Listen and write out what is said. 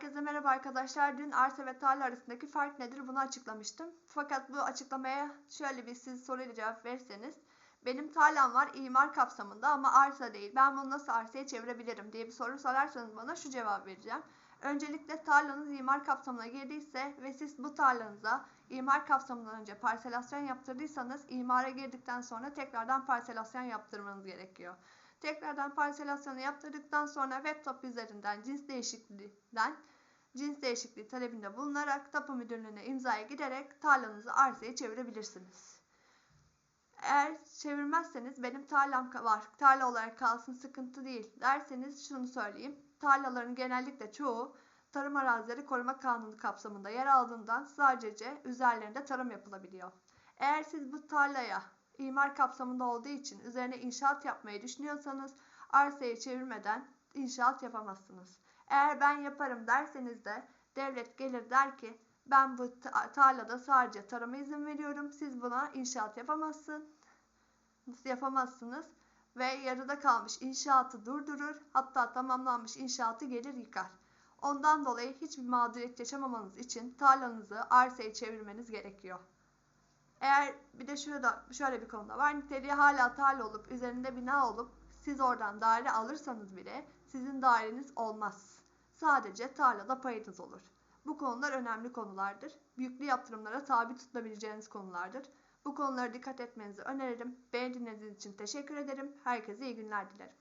Herkese merhaba arkadaşlar. Dün arsa ve tarla arasındaki fark nedir bunu açıklamıştım. Fakat bu açıklamaya şöyle bir siz soruyla cevap verirseniz. Benim tarlam var imar kapsamında ama arsa değil. Ben bunu nasıl arsaya çevirebilirim diye bir soru sorarsanız bana şu cevap vereceğim. Öncelikle tarlanız imar kapsamına girdiyse ve siz bu tarlanıza imar kapsamından önce parselasyon yaptırdıysanız imara girdikten sonra tekrardan parselasyon yaptırmanız gerekiyor. Tekrardan parselasyonu yaptırdıktan sonra web top üzerinden cins değişikliğinden cins değişikliği talebinde bulunarak tapu müdürlüğüne imzaya giderek tarlanızı arsaya çevirebilirsiniz. Eğer çevirmezseniz benim tarlam var, tarla olarak kalsın sıkıntı değil derseniz şunu söyleyeyim. Tarlaların genellikle çoğu Tarım Arazileri Koruma Kanunu kapsamında yer aldığından sadece üzerlerinde tarım yapılabiliyor. Eğer siz bu tarlaya imar kapsamında olduğu için üzerine inşaat yapmayı düşünüyorsanız arsayı çevirmeden inşaat yapamazsınız. Eğer ben yaparım derseniz de devlet gelir der ki ben bu tarlada sadece tarıma izin veriyorum. Siz buna inşaat yapamazsın. Yapamazsınız ve yarıda kalmış inşaatı durdurur. Hatta tamamlanmış inşaatı gelir yıkar. Ondan dolayı hiçbir mağduriyet yaşamamanız için tarlanızı arsaya çevirmeniz gerekiyor. Eğer bir de şurada şöyle bir konuda var. Niteliği hala tarla olup üzerinde bina olup siz oradan daire alırsanız bile sizin daireniz olmaz. Sadece tarlada payınız olur. Bu konular önemli konulardır. Büyüklü yaptırımlara tabi tutabileceğiniz konulardır. Bu konulara dikkat etmenizi öneririm. Beni dinlediğiniz için teşekkür ederim. Herkese iyi günler dilerim.